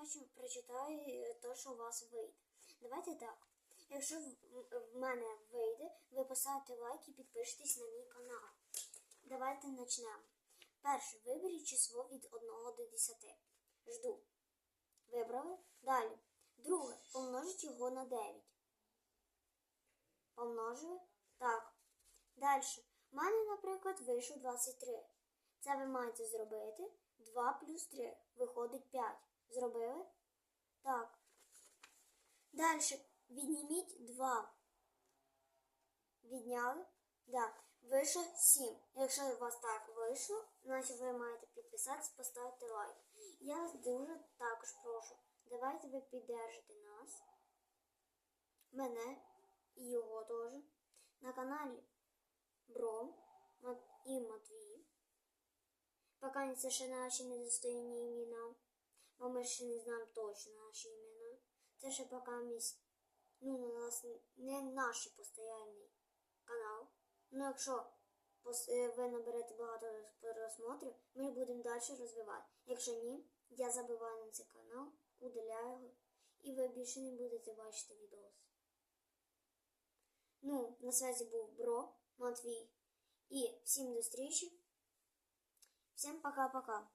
потім прочитаю те, що у вас вийде. Давайте так. Якщо в- мене вийде, ви поставите лайк і підпишитесь на мій канал. Давайте почнемо. Перше, виберіть число від 1 до 10. Жду. Вибрали? Далі. Друге, помножить його на 9. Помножили? Так. Далі. У мене, наприклад, вийшов 23. Це ви маєте зробити 2 плюс 3. Виходить 5. Зробили? Так. Далі. Відніміть 2. Відняли? Да. Вийшло 7. Якщо у вас так вийшло, значить ви маєте підписатися, поставити лайк. Я вас дуже також прошу. Давайте ви піддержите нас, мене і його теж на каналі Бром і Матвій. Поки це ще наші недостойні імена, ще не знаємо точно наші імена. Це ще поки місь, ну, у нас не наш постійний канал. Ну, якщо е, ви наберете багато просмотрів, ми будемо далі розвивати. Якщо ні, я забиваю на цей канал, удаляю його, і ви більше не будете бачити відос. Ну, на связі був Бро, Матвій. І всім до зустрічі. Всім пока-пока.